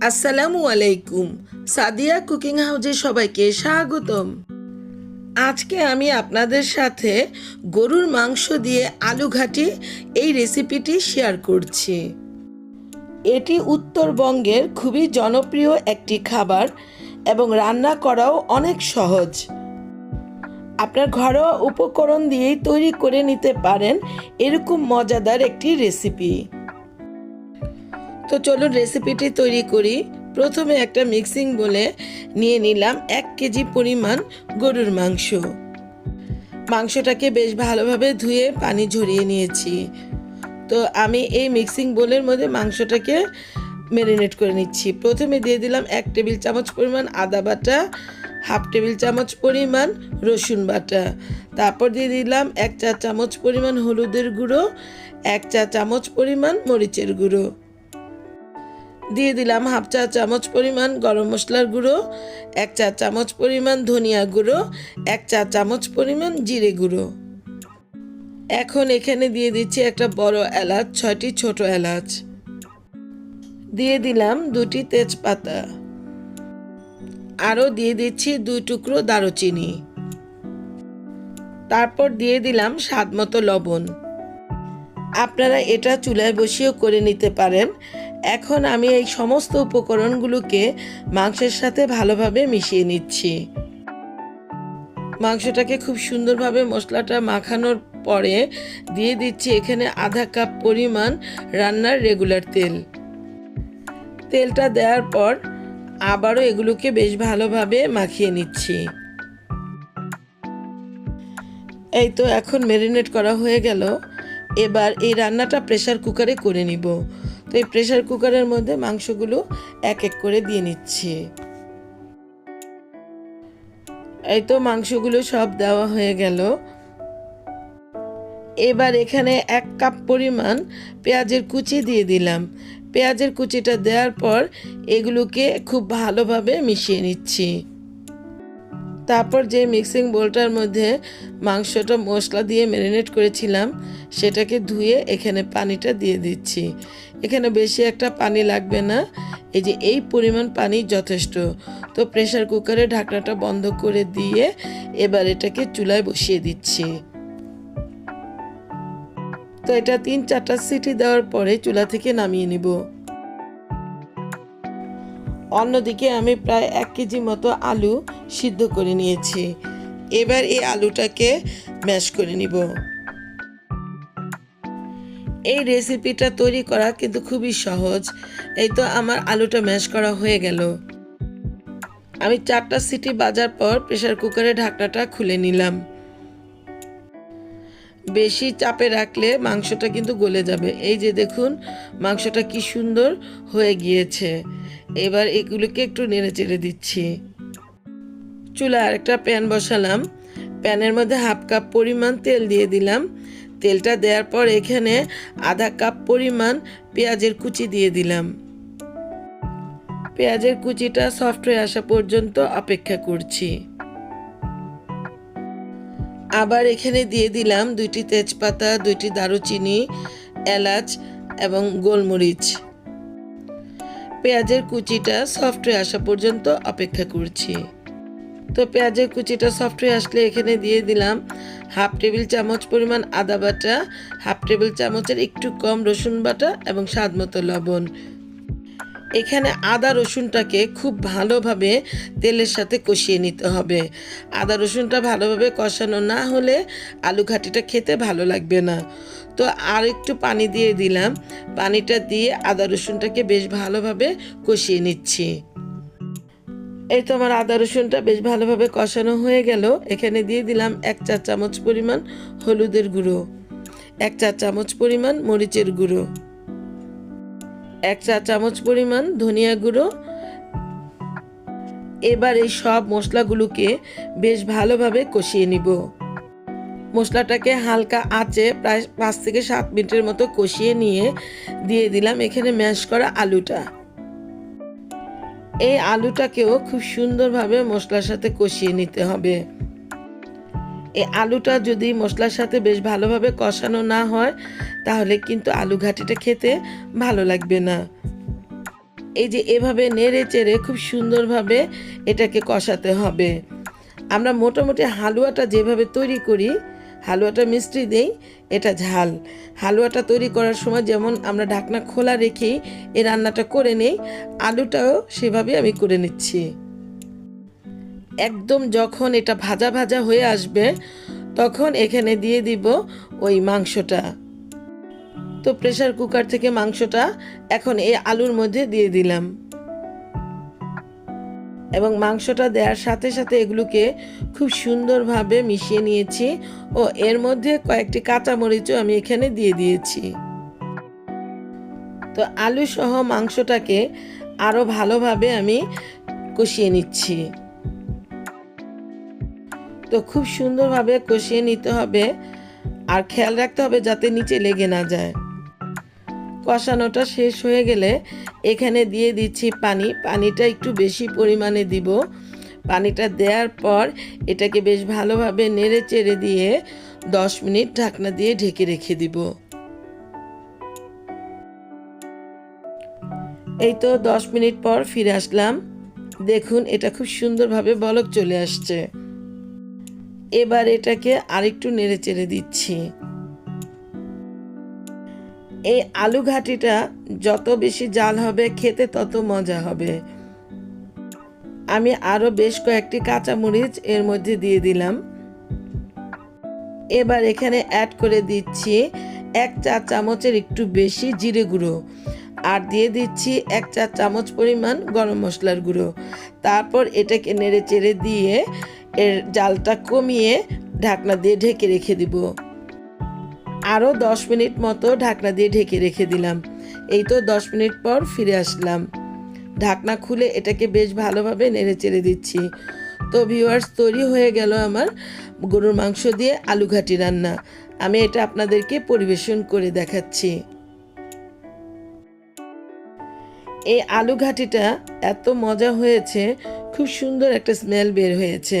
আসসালামু আলাইকুম। সাদিয়া কুকিং হাউজে সবাইকে স্বাগতম। আজকে আমি আপনাদের সাথে গরুর মাংস দিয়ে আলু ঘাটি এই রেসিপিটি শেয়ার করছি। এটি উত্তরবঙ্গের খুবই জনপ্রিয় একটি খাবার এবং রান্না করাও অনেক সহজ। আপনার ঘরোয়া উপকরণ দিয়েই তৈরি করে নিতে পারেন এরকম মজাদার একটি রেসিপি। তো চলুন রেসিপিটি তৈরি করি। প্রথমে একটা মিক্সিং বলে নিয়ে নিলাম এক কেজি পরিমাণ গরুর মাংস। মাংসটাকে বেশ ভালোভাবে ধুয়ে পানি ঝরিয়ে নিয়েছি। তো আমি এই মিক্সিং বোলের মধ্যে মাংসটাকে ম্যারিনেট করে নিচ্ছি। প্রথমে দিয়ে দিলাম এক টেবিল চামচ পরিমাণ আদা বাটা, হাফ টেবিল চামচ পরিমাণ রসুন বাটা। তারপর দিয়ে দিলাম এক চা চামচ পরিমাণ হলুদের গুঁড়ো, এক চা চামচ পরিমাণ মরিচের গুঁড়ো। দিয়ে দিলাম হাফ চা চামচ পরিমাণ গরম মশলার গুঁড়ো, এক চা চামচ পরিমাণ ধনিয়া গুঁড়ো, এক চা চামচ পরিমাণ জিরে গুঁড়ো। এখন এখানে দিয়ে দিচ্ছি একটা বড় এলাচ, ছয়টি ছোট এলাচ। দিয়ে দিলাম দুটি তেজপাতা। আরও দিয়ে দিচ্ছি দুই টুকরো দারুচিনি। তারপর দিয়ে দিলাম স্বাদ মতো লবণ। আপনারা এটা চুলায় বসিয়েও করে নিতে পারেন। এখন আমি এই সমস্ত উপকরণগুলোকে মাংসের সাথে ভালোভাবে মিশিয়ে নিচ্ছি। মাংসটাকে খুব সুন্দরভাবে মশলাটা মাখানোর পরে দিয়ে দিচ্ছি এখানে আধা কাপ পরিমাণ রান্নার রেগুলার তেল। তেলটা দেওয়ার পর আবারও এগুলোকে বেশ ভালোভাবে মাখিয়ে নিচ্ছি। এই তো এখন ম্যারিনেট করা হয়ে গেল। এবার এই রান্নাটা প্রেসার কুকারে করে নিব। তো এই প্রেসার কুকারের মধ্যে মাংসগুলো এক এক করে দিয়ে নিচ্ছি। এই তো মাংসগুলো সব দেওয়া হয়ে গেল। এবার এখানে এক কাপ পরিমাণ পেঁয়াজের কুচি দিয়ে দিলাম। পেঁয়াজের কুচিটা দেওয়ার পর এগুলোকে খুব ভালোভাবে মিশিয়ে নিচ্ছি। তারপর যে মিক্সিং বোলটার মধ্যে মাংসটা মশলা দিয়ে ম্যারিনেট করেছিলাম, সেটাকে ধুয়ে এখানে পানিটা দিয়ে দিচ্ছি। এখানে বেশি একটা পানি লাগবে না, এই যে এই পরিমাণ পানি যথেষ্ট। তো প্রেসার কুকারে ঢাকনাটা বন্ধ করে দিয়ে এবার এটাকে চুলায় বসিয়ে দিচ্ছি। তো এটা তিন চারটা সিটি দেওয়ার পরে চুলা থেকে নামিয়ে নিব। অন্যদিকে আমি প্রায় এক কেজি মতো আলু সিদ্ধ করে নিয়েছি। এবার এই আলুটাকে ম্যাশ করে নিব। এই রেসিপিটা তৈরি করা কিন্তু খুবই সহজ। এই তো আমার আলুটা ম্যাশ করা হয়ে গেল। আমি চারটা সিটি বাজার পর প্রেশার কুকারে ঢাকনাটা খুলে নিলাম। বেশি চাপে রাখলে মাংসটা কিন্তু গলে যাবে। এই যে দেখুন, মাংসটা কি সুন্দর হয়ে গিয়েছে। এবার এগুলোকে একটু নেড়ে চেড়ে দিচ্ছি। চুলা আরেকটা প্যান বসালাম। প্যানের মধ্যে হাফ কাপ পরিমাণ তেল দিয়ে দিলাম। তেলটা দেওয়ার পর এখানে আধা কাপ পরিমাণ পেঁয়াজের কুচি দিয়ে দিলাম। পেঁয়াজের কুচিটা সফট হয়ে আসা পর্যন্ত অপেক্ষা করছি। আবার এখানে দিয়ে দিলাম দুইটি তেজপাতা, দুইটি দারুচিনি, এলাচ এবং গোলমরিচ। পেঁয়াজের কুচিটা সফট হয়ে আসা পর্যন্ত অপেক্ষা করছি। তো পেঁয়াজের কুচিটা সফট হয়ে আসলে এখানে দিয়ে দিলাম হাফ টেবিল চামচ পরিমাণ আদা বাটা, হাফ টেবিল চামচের একটু কম রসুন বাটা এবং স্বাদ মতো লবণ। এখানে আদা রসুনটাকে খুব ভালোভাবে তেলের সাথে কষিয়ে নিতে হবে। আদা রসুনটা ভালোভাবে কষানো না হলে আলু ঘাটিটা খেতে ভালো লাগবে না। তো আর একটু পানি দিয়ে দিলাম। পানিটা দিয়ে আদা রসুনটাকে বেশ ভালোভাবে কষিয়ে নিচ্ছি। এই তো আমার আদা রসুনটা বেশ ভালোভাবে কষানো হয়ে গেল। এখানে দিয়ে দিলাম এক চা চামচ পরিমাণ হলুদের গুঁড়ো, এক চা চামচ পরিমাণ মরিচের গুঁড়ো। এক চা চামচ পরিমাণ ধনিয়া গুঁড়ো। এবার এই সব মশলাগুলোকে বেশ ভালোভাবে কষিয়ে নিব। মশলাটাকে হালকা আঁচে প্রায় পাঁচ থেকে সাত মিনিটের মতো কষিয়ে নিয়ে দিয়ে দিলাম এখানে ম্যাশ করা আলুটা। এই আলুটাকেও খুব সুন্দরভাবে মশলার সাথে কষিয়ে নিতে হবে। এই আলুটা যদি মশলার সাথে বেশ ভালোভাবে কষানো না হয়, তাহলে কিন্তু আলু ঘাটিটা খেতে ভালো লাগবে না। এই যে এভাবে নেড়ে চেড়ে খুব সুন্দরভাবে এটাকে কষাতে হবে। আমরা মোটামুটি হালুয়াটা যেভাবে তৈরি করি, হালুয়াটা মিষ্টি দেই এটা ঝাল। হালুয়াটা তৈরি করার সময় যেমন আমরা ঢাকনা খোলা রেখেই এই রান্নাটা করে নেই, আলুটাও সেভাবে আমি করে নিচ্ছি। একদম যখন এটা ভাজা ভাজা হয়ে আসবে, তখন এখানে দিয়ে দিব ওই মাংসটা। তো প্রেশার কুকার থেকে মাংসটা এখন এই আলুর মধ্যে দিয়ে দিলাম। এবং মাংসটা দেওয়ার সাথে সাথে এগুলোকে খুব সুন্দরভাবে মিশিয়ে নিয়েছি ও এর মধ্যে কয়েকটি কাঁচামরিচও আমি এখানে দিয়ে দিয়েছি। তো আলু সহ মাংসটাকে আরও ভালোভাবে আমি কষিয়ে নিচ্ছি। তো খুব সুন্দরভাবে কষিয়ে নিতে হবে আর খেয়াল রাখতে হবে যাতে নিচে লেগে না যায়। কষানোটা শেষ হয়ে গেলে এখানে দিয়ে দিচ্ছি পানি। পানিটা একটু বেশি পরিমাণে দিব। পানিটা দেওয়ার পর এটাকে বেশ ভালোভাবে নেড়ে চেড়ে দিয়ে দশ মিনিট ঢাকনা দিয়ে ঢেকে রেখে দিব। এই তো দশ মিনিট পর ফিরে আসলাম। দেখুন, এটা খুব সুন্দরভাবে বলক চলে আসছে। এবার এটাকে আরেকটু নেড়ে চেড়ে দিচ্ছি। এই আলু ঘাটিটা যত বেশি জাল হবে, খেতে তত মজা হবে। আমি আরও বেশ কয়েকটি কাঁচামরিচ এর মধ্যে দিয়ে দিলাম। এবার এখানে অ্যাড করে দিচ্ছি এক চা চামচের একটু বেশি জিরে গুঁড়ো আর দিয়ে দিচ্ছি এক চা চামচ পরিমাণ গরম মশলার গুঁড়ো। তারপর এটাকে নেড়ে চেড়ে দিয়ে এর জালটা কমিয়ে ঢাকনা দিয়ে ঢেকে রেখে দিব। আরও দশ মিনিট মতো ঢাকনা দিয়ে ঢেকে রেখে দিলাম। এই তো দশ মিনিট পর ফিরে আসলাম। ঢাকনা খুলে এটাকে বেশ ভালোভাবে নেড়ে চেড়ে দিচ্ছি। তো ভিউয়ার্স তৈরি হয়ে গেল আমার গরুর মাংস দিয়ে আলু ঘাটি রান্না। আমি এটা আপনাদেরকে পরিবেশন করে দেখাচ্ছি। এই আলু ঘাটিটা এত মজা হয়েছে, খুব সুন্দর একটা স্মেল বের হয়েছে।